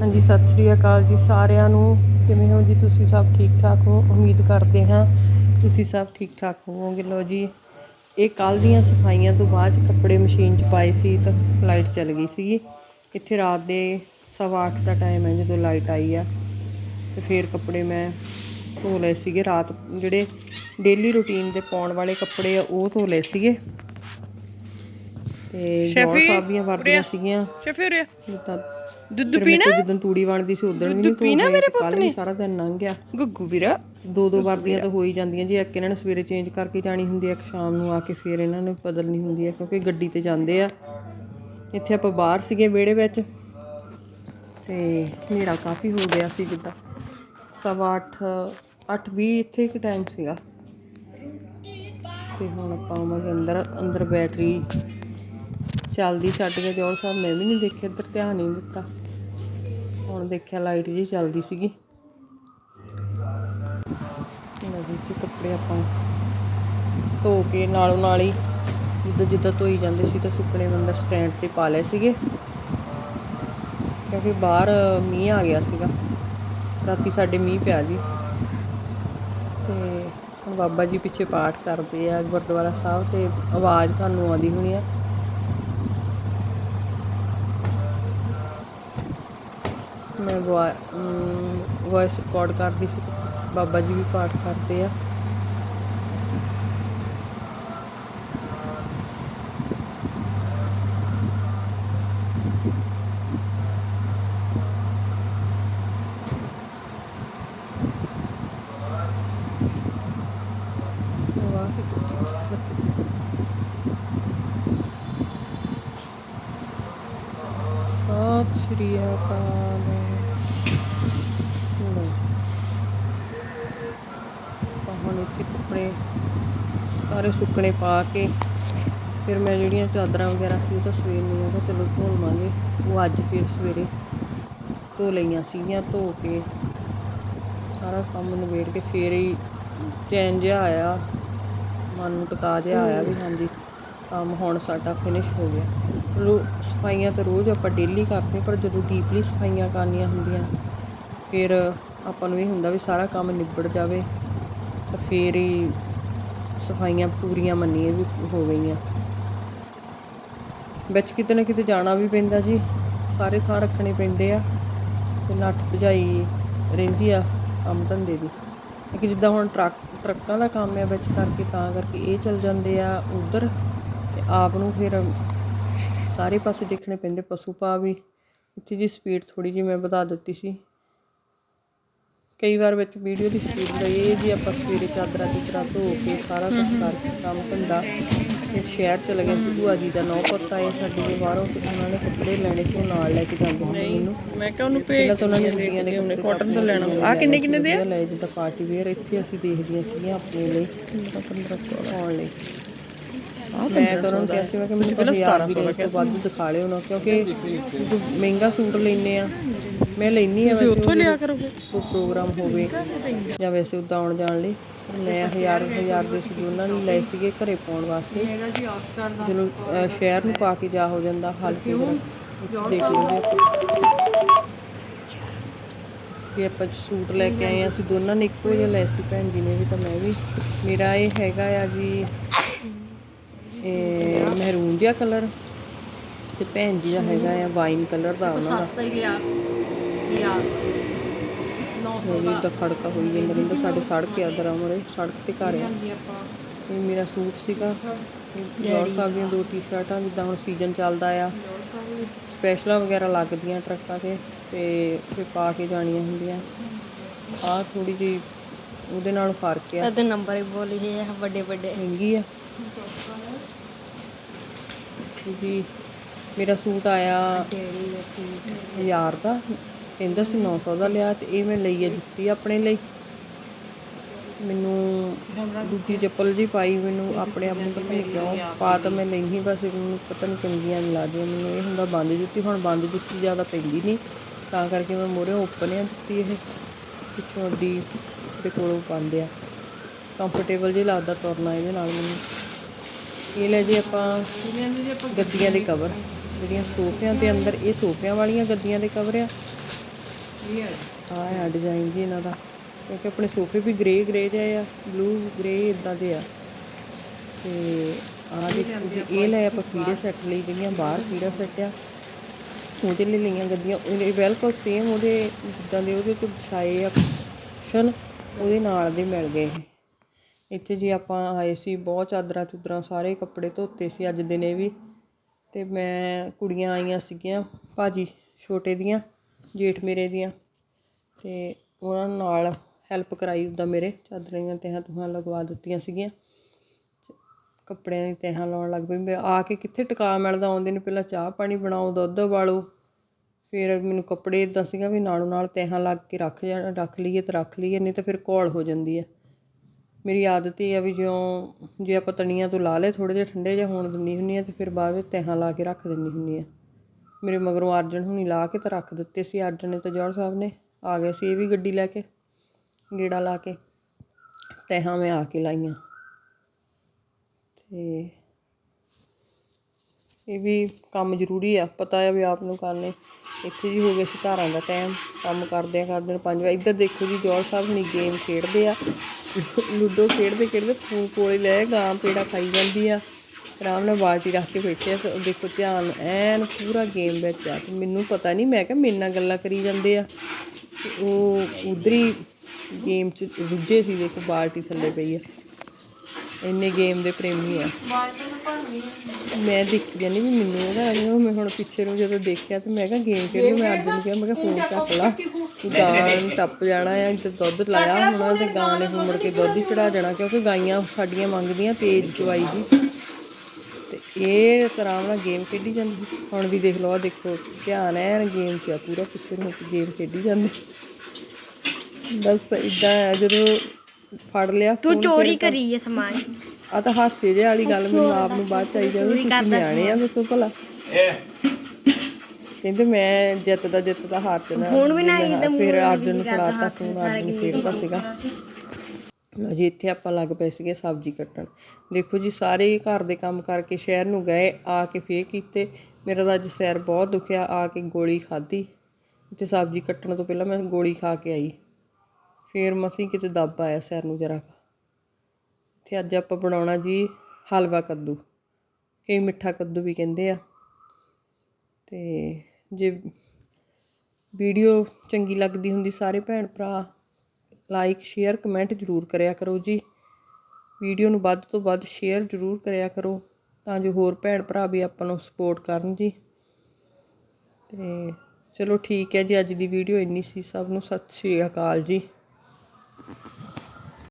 ਹਾਂਜੀ, ਸਤਿ ਸ਼੍ਰੀ ਅਕਾਲ ਜੀ ਸਾਰਿਆਂ ਨੂੰ। ਕਿਵੇਂ ਹੋ ਜੀ ਤੁਸੀਂ ਸਭ ਠੀਕ ਠਾਕ ਹੋ? ਉਮੀਦ ਕਰਦੇ ਹਾਂ ਤੁਸੀਂ ਸਭ ਠੀਕ ਠਾਕ ਹੋਵੋਗੇ। ਲੋ ਜੀ, ਇਹ ਕੱਲ ਦੀਆਂ ਸਫਾਈਆਂ ਤੋਂ ਬਾਅਦ 'ਚ ਕੱਪੜੇ ਮਸ਼ੀਨ 'ਚ ਪਾਏ ਸੀ ਤਾਂ ਲਾਈਟ ਚਲ ਗਈ ਸੀਗੀ। ਇੱਥੇ ਰਾਤ ਦੇ ਸਵਾ ਅੱਠ ਦਾ ਟਾਈਮ ਹੈ ਜਦੋਂ ਲਾਈਟ ਆਈ ਆ। ਤੇ ਫਿਰ ਕੱਪੜੇ ਮੈਂ ਧੋ ਲਏ ਸੀਗੇ। ਰਾਤ ਜਿਹੜੇ ਡੇਲੀ ਰੁਟੀਨ ਦੇ ਪਾਉਣ ਵਾਲੇ ਕੱਪੜੇ ਆ, ਉਹ ਧੋ ਲਏ ਸੀਗੇ। ਤੇ ਜੌਰ ਸਾਹਿਬ ਦੀਆਂ ਵਰਦੀਆਂ ਸੀਗੀਆਂ। ਸ਼ਫੀਰ ਜਿੱਦਾਂ ਦੁੱਧ ਕੋਲ ਜਦੋਂ ਤੂੜੀ ਬਣਦੀ ਸੀ ਉਦੋਂ ਵੀ ਨਹੀਂ ਧੋਣਾ ਮੇਰੇ ਕੱਲ ਵੀ ਸਾਰਾ ਦਿਨ ਲੰਘ ਗਿਆ। ਗੁੱਗੂ ਵੀਰਾ। ਦੋ ਦੋ ਵਰਦੀਆਂ ਤਾਂ ਹੋ ਹੀ ਜਾਂਦੀਆਂ ਜੀ ਇੱਕ ਇਹਨਾਂ ਨੇ ਸਵੇਰੇ ਚੇਂਜ ਕਰਕੇ ਜਾਣੀ ਹੁੰਦੀ ਹੈ ਇੱਕ ਸ਼ਾਮ ਨੂੰ ਆ ਕੇ ਫਿਰ ਇਹਨਾਂ ਨੂੰ ਬਦਲਣੀ ਹੁੰਦੀ ਹੈ ਕਿਉਂਕਿ ਗੱਡੀ ਤੇ ਜਾਂਦੇ ਆ। ਇੱਥੇ ਆਪਾਂ ਬਾਹਰ ਸੀਗੇ ਵਿਹੜੇ ਵਿੱਚ ਤੇ ਹਨੇਰਾ ਕਾਫੀ ਹੋ ਗਿਆ ਸੀ ਜਿੱਦਾਂ। ਸਵਾ ਅੱਠ ਅੱਠ ਵੀਹ ਇੱਥੇ ਇੱਕ ਟਾਈਮ ਸੀਗਾ। ਤੇ ਹੁਣ ਆਪਾਂ ਆਵਾਂਗੇ ਅੰਦਰ ਅੰਦਰ ਬੈਟਰੀ ਚੱਲਦੀ ਛੱਡ ਕੇ ਜੋਰ ਸਾਹਿਬ ਮੈਂ ਵੀ ਨਹੀਂ ਦੇਖਿਆ, ਇੱਧਰ ਧਿਆਨ ਨਹੀਂ ਦਿੱਤਾ। ਹੁਣ ਦੇਖਿਆ ਲਾਈਟ ਜੀ ਚੱਲਦੀ ਸੀਗੀ। ਨਵੀਂ ਤੇ ਕੱਪੜੇ ਆਪਾਂ ਧੋ ਕੇ ਨਾਲੋਂ ਨਾਲ ਹੀ ਜਿੱਦਾਂ ਜਿੱਦਾਂ ਧੋਈ ਜਾਂਦੇ ਸੀ ਤਾਂ ਸੁੱਕਣੇ ਅੰਦਰ ਸਟੈਂਡ ਤੇ ਪਾ ਲਏ ਸੀਗੇ। ਕਿਉਂਕਿ ਬਾਹਰ ਮੀਂਹ ਆ ਗਿਆ ਸੀਗਾ। ਰਾਤੀ ਸਾਡੇ ਮੀਂਹ ਪਿਆ ਜੀ। ਤੇ ਹੁਣ ਬਾਬਾ ਜੀ ਪਿੱਛੇ ਪਾਠ ਕਰਦੇ ਆ ਗੁਰਦੁਆਰਾ ਸਾਹਿਬ ਤੇ ਆਵਾਜ਼ ਤੁਹਾਨੂੰ ਆਉਂਦੀ ਹੋਣੀ ਆ। ਮੈਂ ਵੌਇਸ ਰਿਕਾਰਡ ਕਰਦੀ ਸੀ ਤੇ ਬਾਬਾ ਜੀ ਵੀ ਪਾਠ ਕਰਦੇ ਆ ਵਾਹਿਗੁਰੂ ਜੀ ਕੀ ਫਤਿਹ ਸਤਿ ਸ਼੍ਰੀ ਅਕਾਲ ਲਓ। ਆਪਾਂ ਹੁਣ ਇੱਥੇ ਕੱਪੜੇ ਸਾਰੇ ਸੁੱਕਣੇ ਪਾ ਕੇ ਫਿਰ ਮੈਂ ਜਿਹੜੀਆਂ ਚਾਦਰਾਂ ਵਗੈਰਾ ਸੀ ਉਹ ਤਾਂ ਸਵੇਰ ਨੂੰ ਉਹ ਚਲੋ ਧੋ ਲਵਾਂਗੇ। ਉਹ ਅੱਜ ਫਿਰ ਸਵੇਰੇ ਧੋ ਲਈਆਂ ਸੀਗੀਆਂ ਧੋ ਕੇ ਸਾਰਾ ਕੰਮ ਨਿਬੇੜ ਕੇ ਫੇਰ ਹੀ ਚੈਨ ਜਿਹਾ ਆਇਆ ਮਨ ਨੂੰ ਟਿਕਾ ਜਿਹਾ ਆਇਆ ਵੀ ਹਾਂਜੀ ਕੰਮ ਹੁਣ ਸਾਡਾ ਫਿਨਿਸ਼ ਹੋ ਗਿਆ। ਰੋ ਸਫਾਈਆਂ ਤਾਂ ਰੋਜ਼ ਆਪਾਂ ਡੇਲੀ ਕਰਦੇ ਪਰ ਜਦੋਂ ਡੀਪਲੀ ਸਫਾਈਆਂ ਕਰਨੀਆਂ ਹੁੰਦੀਆਂ ਫਿਰ ਆਪਾਂ ਨੂੰ ਇਹ ਹੁੰਦਾ ਵੀ ਸਾਰਾ ਕੰਮ ਨਿਬੜ ਜਾਵੇ। ਫੇਰ ਹੀ ਸਫਾਈਆਂ ਪੂਰੀਆਂ ਮੰਨੀਏ ਵੀ ਹੋ ਗਈਆਂ। ਵਿੱਚ ਕਿਤੇ ਨਾ ਕਿਤੇ ਜਾਣਾ ਵੀ ਪੈਂਦਾ ਜੀ। ਸਾਰੇ ਥਾਂ ਰੱਖਣੇ ਪੈਂਦੇ ਆ ਤੇ ਨੱਠ ਭਜਾਈ ਰਹਿੰਦੀ ਆ ਕੰਮ ਧੰਦੇ ਦੀ। ਕਿ ਜਿੱਦਾਂ ਹੁਣ ਟਰੱਕ, ਟਰੱਕਾਂ ਦਾ ਕੰਮ ਹੈ ਵਿੱਚ ਕਰਕੇ ਤਾਂ ਕਰਕੇ ਇਹ ਚੱਲ ਜਾਂਦੇ ਆ ਉਧਰ ਤੇ ਆਪ ਨੂੰ ਫਿਰ ਸਾਰੇ ਪਾਸੇ ਦੇਖਣੇ ਪੈਂਦੇ ਪਸ਼ੂ ਪਾ ਵੀ। ਇੱਥੇ ਜੀ ਸਪੀਡ ਥੋੜੀ ਜਿਹੀ ਮੈਂ ਵਧਾ ਦਿੱਤੀ ਸੀ। ਕਈ ਵਾਰ ਵਿੱਚ ਵੀਡੀਓ ਦੀ ਸਪੀਡ ਦਾ ਇਹ ਜੀ ਆਪਾਂ ਸਵੇਰੇ ਚਾਦਰਾਂ ਦੀ ਤਰ੍ਹਾਂ ਧੋ ਕੇ ਸਾਰਾ ਕੁਝ ਕਰਕੇ ਕੰਮ ਧੰਦਾ ਫਿਰ ਸ਼ਹਿਰ ਚਲੇ ਗਏ ਸੀ ਭੂਆ ਜੀ ਦਾ ਨੌ ਪੁੱਤ ਆਏ ਸਾਡੇ ਦੇ ਬਾਹਰੋਂ ਤੇ ਉਹਨਾਂ ਨੇ ਕੱਪੜੇ ਲੈਣੇ ਸੀ ਉਹ ਨਾਲ ਲੈ ਕੇ ਜਾਂਦੇ ਹੁੰਦੇ ਮੈਨੂੰ। ਮੈਂ ਕਿਹਾ ਉਹਨੂੰ ਭੇਜ ਤਾਂ ਉਹਨਾਂ ਨੇ ਕੁੜੀਆਂ ਨੇ ਉਹਨੇ ਕਾਟਨ ਤੋਂ ਲੈਣਾ। ਆ ਕਿੰਨੇ ਕਿੰਨੇ ਦੇ ਲੈ ਜਿੱਦਾਂ ਪਾਰਟੀ ਵੇਅਰ ਇੱਥੇ ਅਸੀਂ ਦੇਖਦੀਆਂ ਸੀਗੀਆਂ ਆਪਣੇ ਲਈ। 1500 ਪਾਉਣ ਲਈ। ਮੈਂ ਤਾਂ ਉਹਨਾਂ ਨੂੰ ਕਿਹਾ ਸੀ ਮੈਂ ਕਿ ਮੈਨੂੰ ਦੀ ਰੇਟ ਤੋਂ ਵੱਧ ਦਿਖਾ ਲਿਓ ਨਾ ਕਿਉਂਕਿ ਜਦੋਂ ਮਹਿੰਗਾ ਸੂਟ ਲੈਨੇ ਆ ਮੈਂ ਲੈਣੀ ਆ ਵੈਸੇ ਉੱਥੋਂ ਲਿਆ ਕਰੋਗੇ? ਕੋਈ ਪ੍ਰੋਗਰਾਮ ਹੋਵੇ ਜਾਂ ਵੈਸੇ ਉਦਾਂ ਆਉਣ ਜਾਣ ਲਈ। ਮੈਂ ਹਜ਼ਾਰ ਹਜ਼ਾਰ ਦੇ ਸੀ ਉਹਨਾਂ ਨੇ ਲਏ ਸੀਗੇ ਘਰੇ ਪਾਉਣ ਵਾਸਤੇ। ਅਹ ਸ਼ਹਿਰ ਨੂੰ ਪਾ ਕੇ ਜਾ ਹੋ ਜਾਂਦਾ ਹਲਕੇ ਜਿਹੇ ਦੇਖ ਆਪਾਂ ਸੂਟ ਲੈ ਕੇ ਆਏ ਆ ਅਸੀਂ ਦੋਨਾਂ ਨੇ ਇੱਕੋ ਜਿਹਾ ਲੈ ਸੀ ਭੈਣ ਜੀ ਨੇ ਵੀ ਤਾਂ ਮੈਂ ਵੀ। ਮੇਰਾ ਇਹ ਹੈਗਾ ਆ ਜੀ ਇਹ ਮਹਿਰੂਨ ਜਿਹਾ ਕਲਰ ਤੇ ਭੈਣ ਜੀ ਦਾ ਹੈਗਾ ਆ ਵਾਈਨ ਕਲਰ ਦਾ ਉਹਨਾਂ ਦਾ। ਸਸਤਾ ਹੀ ਲਿਆ। ਯਾਰ 900 ਉਹ ਵੀ ਤਾਂ ਖੜਕਾ ਹੋਈ ਜਾਂਦਾ ਰਹਿੰਦਾ ਸਾਡੇ ਸੜਕ ਆ ਦਰਾਮਰੇ ਸੜਕ ਤੇ ਘਰ ਆ। ਇਹ ਮੇਰਾ ਸੂਟ ਸੀਗਾ। ਜੋਰ ਸਾਹਿਬ ਦੀਆਂ ਦੋ ਟੀ-ਸ਼ਰਟਾਂ ਜਿੱਦਾਂ ਹੁਣ ਸੀਜ਼ਨ ਚੱਲਦਾ ਆ। ਸਪੈਸ਼ਲਾਂ ਵਗੈਰਾ ਲੱਗਦੀਆਂ ਟਰੱਕਾਂ ਤੇ ਤੇ ਫਿਰ ਪਾ ਕੇ ਜਾਣੀਆਂ ਹੁੰਦੀਆਂ। ਆਹ ਥੋੜੀ ਜੀ ਉਹਦੇ ਨਾਲ ਫ਼ਰਕ ਆ। ਇਹਦੇ ਨੰਬਰ ਹੀ ਬੋਲੀ ਹੈ ਵੱਡੇ ਵੱਡੇ ਮਹਿੰਗੀ ਆ। ਜੀ, ਮੇਰਾ ਸੂਟ ਆਇਆ ਹਜ਼ਾਰ ਦਾ, ਕਹਿੰਦਾ ਸੀ 900 ਦਾ ਲਿਆ ਤੇ ਇਹ ਮੈਂ ਲਈ ਆ ਜੁੱਤੀ ਆਪਣੇ ਲਈ। ਮੈਨੂੰ ਦੂਜੀ ਚੱਪਲ ਜੀ ਪਾਈ, ਮੈਨੂੰ ਆਪਣੇ ਆਪ ਨੂੰ ਪਤਾ ਨਹੀਂ ਕਿਉਂ ਪਾ ਤਾਂ ਮੈਂ ਨਹੀਂ ਹੀ ਬਸ ਮੈਨੂੰ ਪਤਾ ਨਹੀਂ ਚੰਗੀਆਂ ਨਹੀਂ ਲੱਗਦੀਆਂ, ਮੈਨੂੰ ਇਹ ਹੁੰਦਾ ਬੰਦ ਜੁੱਤੀ, ਹੁਣ ਬੰਦ ਜੁੱਤੀ ਜ਼ਿਆਦਾ ਪੈਂਦੀ ਨਹੀਂ ਤਾਂ ਕਰਕੇ ਮੈਂ ਮੋਰੇ ਓਪਨ ਆ ਜੁੱਤੀ ਇਹ, ਪਿੱਛੋਂ ਅੱਡੀ ਦੇ ਕੋਲੋਂ ਪਾਉਂਦੇ ਆ। ਕੰਫਰਟੇਬਲ ਜੀ ਲੱਗਦਾ ਤੁਰਨਾ ਇਹਦੇ ਨਾਲ ਮੈਨੂੰ। ਇਹ ਲੈ ਜੀ ਆਪਾਂ ਗੱਦੀਆਂ ਦੇ ਕਵਰ ਜਿਹੜੀਆਂ ਸੋਫਿਆਂ ਦੇ ਅੰਦਰ, ਇਹ ਸੋਫਿਆਂ ਵਾਲੀਆਂ ਗੱਦੀਆਂ ਦੇ ਕਵਰ ਆ। ਆ ਆ ਡਿਜ਼ਾਈਨ ਜੀ ਇਹਨਾਂ ਦਾ। ਕਿਉਂਕਿ ਆਪਣੇ ਸੋਫੇ ਵੀ ਗ੍ਰੇ ਗ੍ਰੇ ਜਿਹੇ ਆ ਬਲੂ ਗ੍ਰੇ ਇਦਾਂ ਦੇ ਆ। ਤੇ ਆ ਇਹ ਲੈ ਆਪਾਂ ਪੀੜੇ ਸੈੱਟ ਲਈ ਜਿਹੜੀਆਂ ਬਾਹਰ ਪੀੜਾ ਸੈੱਟ ਆ। ਉਹਦੇ ਲਈ ਲਈਆਂ ਗੱਦੀਆਂ। ਉਹਦੇ ਬਿਲਕੁਲ ਸੇਮ ਉਹਦੇ ਜਿੱਦਾਂ ਦੇ ਉਹਦੇ ਤੋਂ ਛਾਏ ਆ ਕੁਸ਼ਨ ਉਹਦੇ ਨਾਲ ਦੇ ਮਿਲ ਗਏ ਇੱਥੇ ਜੀ ਆਪਾਂ ਆਏ ਸੀ, ਬਹੁਤ ਚਾਦਰਾਂ ਚੁਦਰਾਂ ਸਾਰੇ ਕੱਪੜੇ ਧੋਤੇ ਸੀ ਅੱਜ ਦਿਨੇ ਵੀ। ਤੇ ਮੈਂ ਕੁੜੀਆਂ ਆਈਆਂ ਸੀਗੀਆਂ, ਭਾਜੀ ਛੋਟੇ ਦੀਆਂ, ਜੇਠ ਮੇਰੇ ਦੀਆਂ। ਤੇ ਉਹਨਾਂ ਨਾਲ ਹੈਲਪ ਕਰਾਈ ਉੱਦਾਂ ਮੇਰੇ, ਚਾਦਰਾਂ ਦੀਆਂ ਤਹਾਂ ਤੁਹਾਂ ਲਗਵਾ ਦਿੱਤੀਆਂ ਸੀਗੀਆਂ। ਕੱਪੜਿਆਂ ਦੀ ਤਹਾਂ ਲਾਉਣ ਲੱਗ ਪਈ। ਮੈਂ ਆ ਕੇ ਕਿੱਥੇ ਟਿਕਾ ਮਿਲਦਾ ਆਉਂਦੇ ਨੂੰ ਪਹਿਲਾਂ ਚਾਹ ਪਾਣੀ ਬਣਾਓ ਦੁੱਧ ਉਬਾਲੋ ਫਿਰ ਮੈਨੂੰ ਕੱਪੜੇ ਇਦਾਂ ਸੀਗਾ ਵੀ ਨਾਲੋਂ ਨਾਲ ਤਹਾਂ ਲੱਗ ਕੇ ਰੱਖ ਜਾਣ ਰੱਖ ਲਈਏ ਤੇ ਰੱਖ ਲਈਏ, ਨਹੀਂ ਤਾਂ ਫਿਰ ਕੋਲ ਹੋ ਜਾਂਦੀ ਹੈ। ਮੇਰੀ ਆਦਤ ਹੀ ਆ ਵੀ ਜਿਉਂ ਜੇ ਆਪਾਂ ਤਣੀਆਂ ਤੋਂ ਲਾ ਲਏ ਥੋੜੇ ਜਿਹਾ ਠੰਡੇ ਜਿਹਾ ਹੋਣ ਦਿੰਦੀ ਹੁੰਨੀ ਆ ਤੇ ਫਿਰ ਬਾਅਦ ਵਿੱਚ ਤਹਾਂ ਲਾ ਕੇ ਰੱਖ ਦਿੰਦੀ ਹੁੰਨੀ ਆ ਮੇਰੇ ਮਗਰੋਂ ਅਰਜਨ ਹੁਣੀ ਲਾ ਕੇ ਤਾਂ ਰੱਖ ਦਿੱਤੇ ਸੀ, ਅਰਜਨ ਨੇ ਤੇ ਜੋੜ ਸਾਹਿਬ ਨੇ, ਆ ਗਏ ਸੀ ਇਹ ਵੀ ਗੱਡੀ ਲੈ ਕੇ, ਗੇੜਾ ਲਾ ਕੇ, ਤਹਾਂ ਮੈਂ ਆ ਕੇ ਲਾਈਆਂ। ਤੇ ਇਹ ਵੀ ਕੰਮ ਜ਼ਰੂਰੀ ਆ, ਪਤਾ ਆ ਵੀ ਆਪ ਨੂੰ ਕਰਨੇ। ਇੱਥੇ ਜੀ ਹੋ ਗਏ ਸੀ ਘਰਾਂ ਦਾ ਟਾਈਮ ਕੰਮ ਕਰਦੇ ਆ, ਕਰਦੇ ਪੰਜ ਵਜੇ। ਇੱਧਰ ਦੇਖੋ ਜੀ ਜੋੜ ਸਾਹਿਬ ਹੁਣੀ ਗੇਮ ਖੇਡਦੇ ਆ। ਲੂਡੋ ਖੇਡਦੇ ਖੇਡਦੇ ਫੋਨ ਕੋਲੇ ਲੈ ਗਾਂ, ਪੇੜਾ ਖਾਈ ਜਾਂਦੀ ਆ। ਆਰਾਮ ਨਾਲ ਬਾਲਟੀ ਰੱਖ ਕੇ ਬੈਠੇ ਆ ਦੇਖੋ ਧਿਆਨ, ਐਨ ਪੂਰਾ ਗੇਮ ਵਿੱਚ ਆ। ਤੇ ਮੈਨੂੰ ਪਤਾ ਨਹੀਂ ਮੈਂ ਕਿਹਾ ਮੇਰੇ ਨਾਲ ਗੱਲਾਂ ਕਰੀ ਜਾਂਦੇ ਆ। ਉਹ ਉਧਰ ਹੀ ਗੇਮ 'ਚ ਰੁੱਝੇ ਸੀ, ਦੇਖੋ ਬਾਲਟੀ ਥੱਲੇ ਪਈ ਆ। ਇੰਨੇ ਗੇਮ ਦੇ ਪ੍ਰੇਮੀ ਆ। ਮੈਂ ਦੇਖੀ ਜਾਂਦੀ ਵੀ ਮੈਨੂੰ ਇਹਦਾ ਆ ਮੈਂ ਹੁਣ ਪਿੱਛੇ ਨੂੰ ਜਦੋਂ ਦੇਖਿਆ ਤੇ ਮੈਂ ਕਿਹਾ ਗੇਮ ਖੇਡੀ, ਮੈਂ ਅੱਜ ਨੂੰ ਕਿਹਾ, ਮੈਂ ਕਿਹਾ ਫੋਨ ਚੱਕ ਲਾ। ਗਾਂ ਨੂੰ ਟੱਪ ਜਾਣਾ ਆ ਤੇ ਦੁੱਧ ਲਾਇਆ ਹੋਣਾ ਤੇ ਗਾਂ ਨੇ ਮੁੜ ਕੇ ਦੁੱਧ ਹੀ ਚੜਾ ਜਾਣਾ, ਕਿਉਂਕਿ ਗਾਈਆਂ ਸਾਡੀਆਂ ਮੰਗਦੀਆਂ ਤੇਜ਼ ਚਵਾਈ ਜੀ ਤੇ ਇਹ ਆਰਾਮ ਨਾਲ ਗੇਮ ਖੇਡੀ ਜਾਂਦੀ। ਹੁਣ ਵੀ ਦੇਖ ਲਓ ਦੇਖੋ, ਧਿਆਨ ਐਨ ਗੇਮ 'ਚ ਆ, ਪੂਰਾ ਪਿੱਛੇ ਨੂੰ ਗੇਮ ਖੇਡੀ ਜਾਂਦੀ। ਬਸ ਇਦਾਂ ਆ, ਜਦੋਂ ਫੜ ਲਿਆ ਤੂੰ ਚੋਰੀ ਕਰੀ ਹੈ ਸਮਾਨ। ਆ ਤਾਂ ਹਾਸੇ ਜਿਹੇ ਵਾਲੀ ਗੱਲ ਮੈਨੂੰ ਆਪ ਨੂੰ ਬਾਅਦ ਚ ਆਈ ਜਾਵੇ ਤੁਸੀਂ ਨਿਆਣੇ ਆ ਦੱਸੋ ਭਲਾ। ਕਹਿੰਦੇ ਮੈਂ ਜਿੱਤ ਦਾ ਜਿੱਤ ਦਾ ਹੱਥ ਨਾ ਹੁਣ ਵੀ ਨਾ ਫਿਰ ਅਰਜੁਨ ਨੂੰ ਫੜਾਤਾ ਫੋਨ ਅਰਜੁਨ ਖੇਡਦਾ ਸੀਗਾ। ਲਓ ਜੀ ਇੱਥੇ ਆਪਾਂ ਲੱਗ ਪਏ ਸੀਗੇ ਸਬਜ਼ੀ ਕੱਟਣ। ਦੇਖੋ ਜੀ ਸਾਰੇ ਘਰ ਦੇ ਕੰਮ ਕਰਕੇ ਸ਼ਹਿਰ ਨੂੰ ਗਏ ਆ ਕੇ ਫੇਰ ਕੀਤੇ। ਮੇਰਾ ਤਾਂ ਅੱਜ ਸਿਰ ਬਹੁਤ ਦੁਖਿਆ ਆ ਕੇ ਗੋਲੀ ਖਾਧੀ। ਤੇ ਸਬਜ਼ੀ ਕੱਟਣ ਤੋਂ ਪਹਿਲਾਂ ਮੈਂ ਗੋਲੀ ਖਾ ਕੇ ਆਈ। ਫੇਰ ਮਸੀਂ ਕਿਤੇ ਦੱਬ ਆਇਆ ਸਿਰ ਨੂੰ ਜਰਾ ਤੇ ਅੱਜ ਆਪਾਂ ਬਣਾਉਣਾ ਜੀ ਹਲਵਾ ਕੱਦੂ। ਕਈ ਮਿੱਠਾ ਕੱਦੂ ਵੀ ਕਹਿੰਦੇ ਆ। ਤੇ ਜੇ ਵੀਡੀਓ ਚੰਗੀ ਲੱਗਦੀ ਹੁੰਦੀ ਸਾਰੇ ਭੈਣ ਭਰਾ ਲਾਈਕ ਸ਼ੇਅਰ ਕਮੈਂਟ ਜ਼ਰੂਰ ਕਰਿਆ ਕਰੋ ਜੀ। ਵੀਡੀਓ ਨੂੰ ਵੱਧ ਤੋਂ ਵੱਧ ਸ਼ੇਅਰ ਜ਼ਰੂਰ ਕਰਿਆ ਕਰੋ ਤਾਂ ਜੋ ਹੋਰ ਭੈਣ ਭਰਾ ਵੀ ਆਪਾਂ ਨੂੰ ਸਪੋਰਟ ਕਰਨ ਜੀ। ਤੇ ਚਲੋ ਠੀਕ ਹੈ ਜੀ, ਅੱਜ ਦੀ ਵੀਡੀਓ ਇੰਨੀ ਸੀ। ਸਭ ਨੂੰ ਸਤਿ ਸ਼੍ਰੀ ਅਕਾਲ ਜੀ।